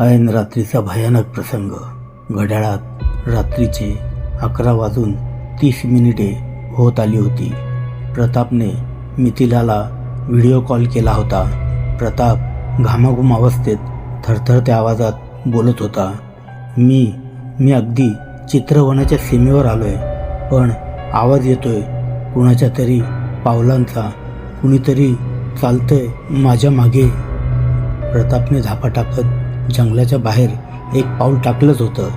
ऐन रात्रीचा भयानक प्रसंग. घड्याळात रात्रीचे अकरा वाजून तीस मिनिटे होत आली होती. प्रतापने मिथिलाला व्हिडिओ कॉल केला होता. प्रताप घामाघुम अवस्थेत थरथरत्या आवाजात बोलत होता मी मी अगदी चित्रवनाच्या सीमेवर आलोय पण आवाज येतोय कुणाच्या तरी पावलांचा कुणीतरी चालतंय माझ्या मागे. प्रतापने झापा टाकत जंगलाच्या बाहेर एक पाऊल टाकलंच होतं.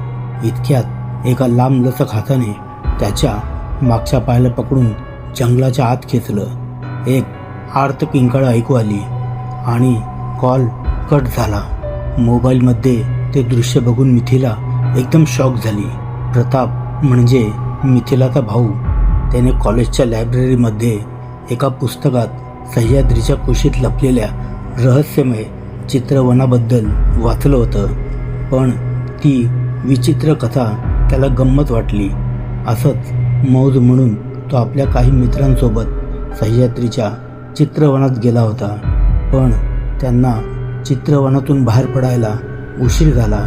इतक्यात एका लांब लचक हाताने त्याच्या मागच्या पायाला पकडून जंगलाच्या आत खेचलं. एक आर्त किंकाळ ऐकू आली आणि कॉल कट झाला. मोबाईलमध्ये ते दृश्य बघून मिथिला एकदम शॉक झाली. प्रताप म्हणजे मिथिलाचा भाऊ. त्याने कॉलेजच्या लायब्ररीमध्ये एका पुस्तकात सह्याद्रीच्या कुशीत लपलेल्या रहस्यमय चित्रवनाबद्दल वाचलं होतं पण ती विचित्र कथा त्याला गंमत वाटली. असंच मौज म्हणून तो आपल्या काही मित्रांसोबत सह्याद्रीच्या चित्रवनात गेला होता. पण त्यांना चित्रवनातून बाहेर पडायला उशीर झाला.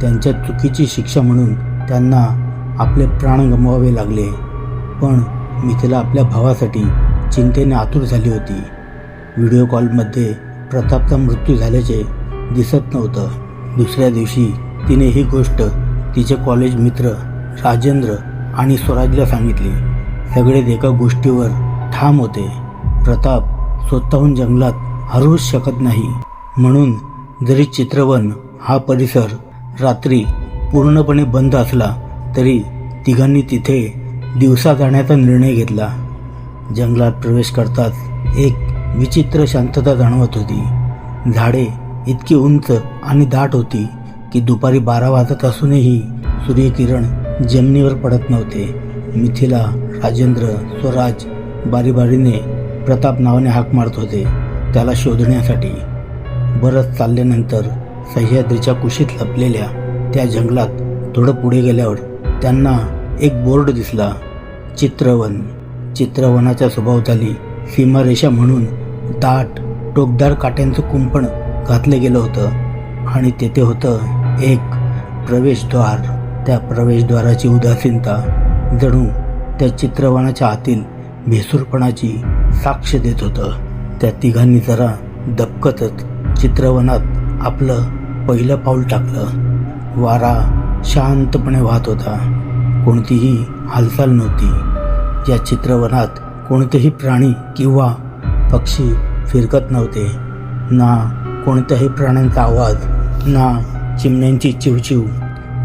त्यांच्या चुकीची शिक्षा म्हणून त्यांना आपले प्राण गमवावे लागले. पण मिथिला आपल्या भावासाठी चिंतेने आतुर झाली होती. व्हिडिओ कॉलमध्ये प्रतापचा मृत्यू झाल्याचे दिसत नव्हतं. दुसऱ्या दिवशी तिने ही गोष्ट तिचे कॉलेज मित्र राजेंद्र आणि स्वराजला सांगितली. सगळेच एका गोष्टीवर ठाम होते. प्रताप स्वतःहून जंगलात हरवूच शकत नाही. म्हणून जरी चित्रवन हा परिसर रात्री पूर्णपणे बंद असला तरी तिघांनी तिथे दिवसा जाण्याचा निर्णय घेतला. जंगलात प्रवेश करताच एक विचित्र शांतता जाणवत होती. झाडे इतकी उंच आणि दाट होती की दुपारी बारा वाजत असूनही सूर्यकिरण जमिनीवर पडत नव्हते. मिथिला राजेंद्र स्वराज बारीबारीने प्रताप नावाने हाक मारत होते त्याला शोधण्यासाठी. बरंच चालल्यानंतर सह्याद्रीच्या कुशीत लपलेल्या त्या जंगलात थोडं पुढे गेल्यावर त्यांना एक बोर्ड दिसला. चित्रवन. चित्रवनाच्या स्वभावताली सीमारेषा म्हणून दाट टोकदार काट्यांचं कुंपण घातलं गेलं होतं आणि तेथे होतं एक प्रवेशद्वार. त्या प्रवेशद्वाराची उदासीनता जणू त्या चित्रवनाच्या आतील भेसूरपणाची साक्ष देत होतं. त्या तिघांनी जरा दबकतच चित्रवनात आपलं पहिलं पाऊल टाकलं. वारा शांतपणे वाहत होता. कोणतीही हालचाल नव्हती. या चित्रवनात कोणतेही प्राणी किंवा पक्षी फिरकत नव्हते. ना कोणत्याही प्राण्यांचा आवाज ना चिमण्यांची चिवचिव.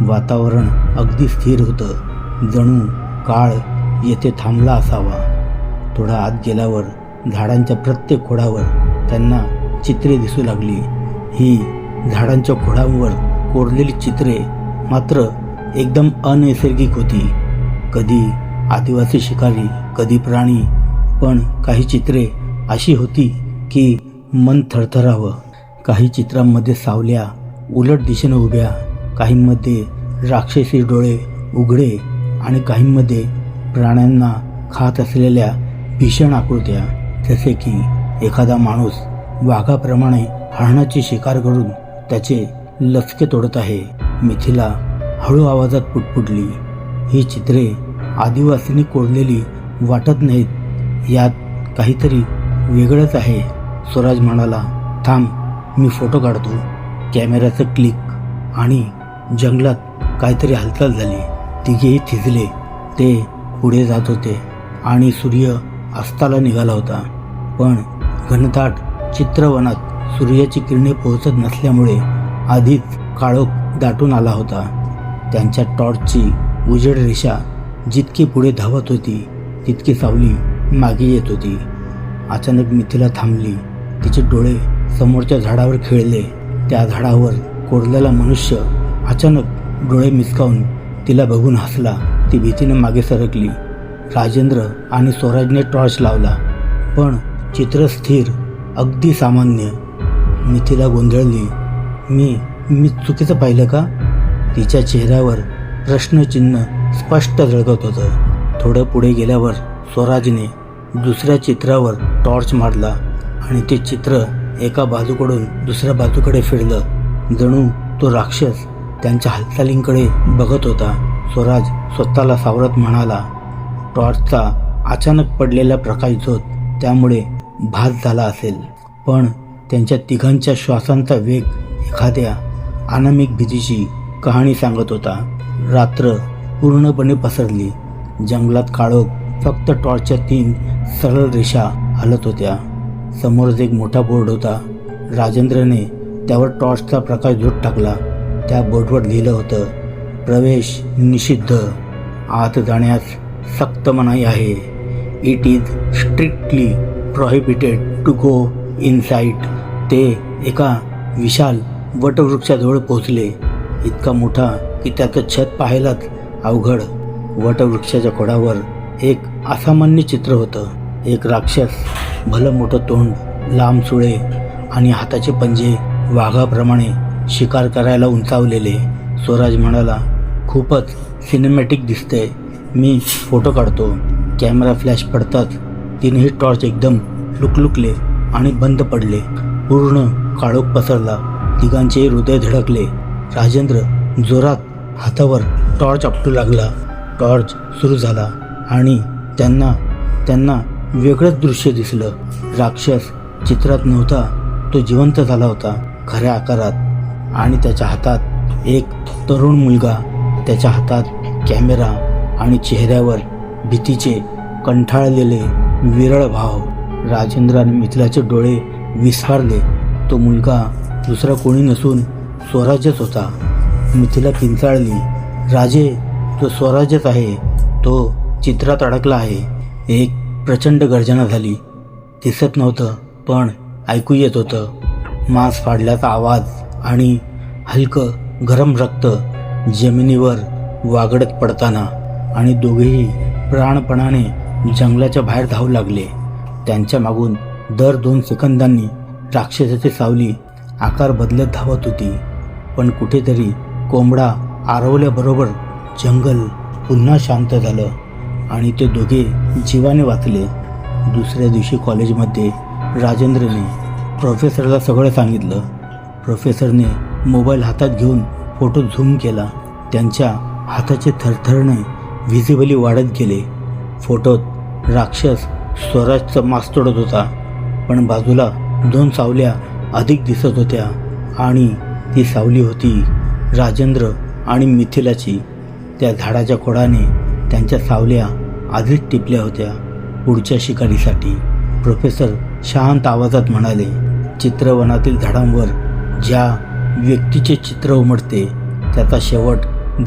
वातावरण अगदी स्थिर होतं. जणू काळ येथे थांबला असावा. थोडा आत गेल्यावर झाडांच्या प्रत्येक खोडावर त्यांना चित्रे दिसू लागली. ही झाडांच्या खोडांवर कोरलेली चित्रे मात्र एकदम अनैसर्गिक होती. कधी आदिवासी शिकारी कधी प्राणी पण काही चित्रे अशी होती की मन थरथरावं. काही चित्रांमध्ये सावल्या उलट दिशेनं उभ्या काहींमध्ये राक्षसी डोळे उघडे आणि काहींमध्ये प्राण्यांना खात असलेल्या भीषण आकृत्या. जसे की एखादा माणूस वाघाप्रमाणे हरणाची शिकार करून त्याचे लचके तोडत आहे. मिथिला हळू आवाजात पुटपुटली. ही चित्रे आदिवासींनी कोरलेली वाटत नाहीत. यात काहीतरी वेगळंच आहे. स्वराज म्हणाला थांब मी फोटो काढतो. कॅमेऱ्याचं क्लिक आणि जंगलात काहीतरी हालचाल झाली. तिघेही थिजले. ते पुढे जात होते आणि सूर्य अस्ताला निघाला होता. पण घनदाट चित्रवनात सूर्याची किरणे पोहोचत नसल्यामुळे आधीच काळोख दाटून आला होता. त्यांच्या टॉर्चची उजेड रेषा जितकी पुढे धावत होती तितकी सावली मागे येत होती. अचानक मिथिला थांबली. तिचे डोळे समोरच्या झाडावर खेळले. त्या झाडावर कोरलेला मनुष्य अचानक डोळे मिचकावून तिला बघून हसला. ती भीतीने मागे सरकली. राजेंद्र आणि स्वराजने टॉर्च लावला. पण चित्र स्थिर अगदी सामान्य. मिथिला गोंधळली. मी मी चुकीचं पाहिलं का? तिच्या चेहऱ्यावर प्रश्नचिन्ह स्पष्ट झळकत होतं. थोडं पुढे गेल्यावर स्वराजने दुसऱ्या चित्रावर टॉर्च मारला आणि ते चित्र एका बाजूकडून दुसऱ्या बाजूकडे फिरलं. जणू तो राक्षस त्यांच्या हालचालींकडे बघत होता. स्वराज स्वतःला सावरत म्हणाला टॉर्चचा अचानक पडलेला प्रकाश झोत त्यामुळे भास झाला असेल. पण त्यांच्या तिघांच्या श्वासांचा वेग एखाद्या अनामिक भीतीची कहाणी सांगत होता. रात्र पूर्णपणे पसरली. जंगलात काळोख फक्त टॉर्चच्या तीन सरळ रेषा हलत होत्या. समोरच एक मोठा बोर्ड होता. राजेंद्रने त्यावर टॉर्चचा प्रकाश झोत टाकला. त्या बोर्डवर लिहिलं होतं प्रवेश निषिद्ध. आत जाण्यास सक्त मनाई आहे. It is strictly prohibited to go inside. ते एका विशाल वटवृक्षाजवळ पोहोचले. इतका मोठा की त्याचं छत पाहायलाच अवघड. वटवृक्षाच्या खोडावर एक असामान्य चित्र होतं. एक राक्षस भलं मोठं तोंड लांब सुळे आणि हाताचे पंजे वाघाप्रमाणे शिकार करायला उंचावलेले स्वराज म्हणाला खूपच सिनेमॅटिक दिसते मी फोटो काढतो. कॅमेरा फ्लॅश पडताच तिनेही टॉर्च एकदम लुकलुकले आणि बंद पडले. पूर्ण काळोख पसरला. तिघांचे हृदय धडकले. राजेंद्र जोरात हातावर टॉर्च आपटू लागला. टॉर्च सुरू झाला. आणि त्यांना त्यांना वेगळंच दृश्य दिसलं. राक्षस चित्रात नव्हता तो जिवंत झाला होता खऱ्या आकारात. आणि त्याच्या हातात एक तरुण मुलगा त्याच्या हातात कॅमेरा आणि चेहऱ्यावर भीतीचे कंठाळलेले विरळ भाव. राजेंद्र आणि मिथिलाचे डोळे विस्फारले तो मुलगा दुसरा कोणी नसून स्वराज्यच होता. मिथिला किंचाळली राजे तो स्वराज्यच आहे. तो चित्रात अडकला आहे. एक प्रचंड गर्जना झाली. दिसत नव्हतं पण ऐकू येत होतं. मांस फाडल्याचा आवाज आणि हलकं गरम रक्त जमिनीवर वागडत पडताना आणि दोघेही प्राणपणाने जंगलाच्या बाहेर धावू लागले. त्यांच्या मागून दर दोन सेकंदांनी राक्षसाची सावली आकार बदलत धावत होती. पण कुठेतरी कोंबडा आरवल्याबरोबर जंगल पुन्हा शांत झालं. आणि ते दोघे जीवाने वाचले. दुसऱ्या दिवशी कॉलेजमध्ये राजेंद्रने प्रोफेसरला सगळं सांगितलं. प्रोफेसरने मोबाईल हातात घेऊन फोटो झूम केला. त्यांच्या हाताचे थरथरणे व्हिजिबली वाढत गेले. फोटोत राक्षस स्वराजचा मास तोडत होता. पण बाजूला दोन सावल्या अधिक दिसत होत्या आणि ती सावली होती राजेंद्र आणि मिथिलाची. त्या झाडाच्या खोडाने त्यांच्या सावल्या आधीच टिपल्या होत्या. पुढच्या शिकारीसाठी प्रोफेसर शांत आवाजात म्हणाले चित्रवनातील झाडांवर ज्या व्यक्तीचे चित्र उमटते त्याचा शेवट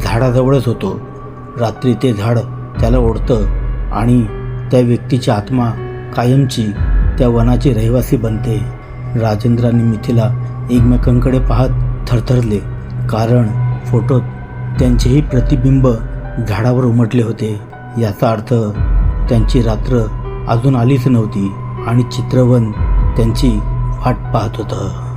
झाडाजवळच होतो. रात्री ते झाड त्याला ओढतं आणि त्या व्यक्तीची आत्मा कायमची त्या वनाची रहिवासी बनते. राजेंद्र आणि मिथिला एकमेकांकडे पाहत थरथरले कारण फोटोत त्यांचेही प्रतिबिंब झाडावर उमटले होते. याचा अर्थ त्यांची रात्र अजून आलीच नव्हती आणि चित्रवन त्यांची वाट पाहत होतं.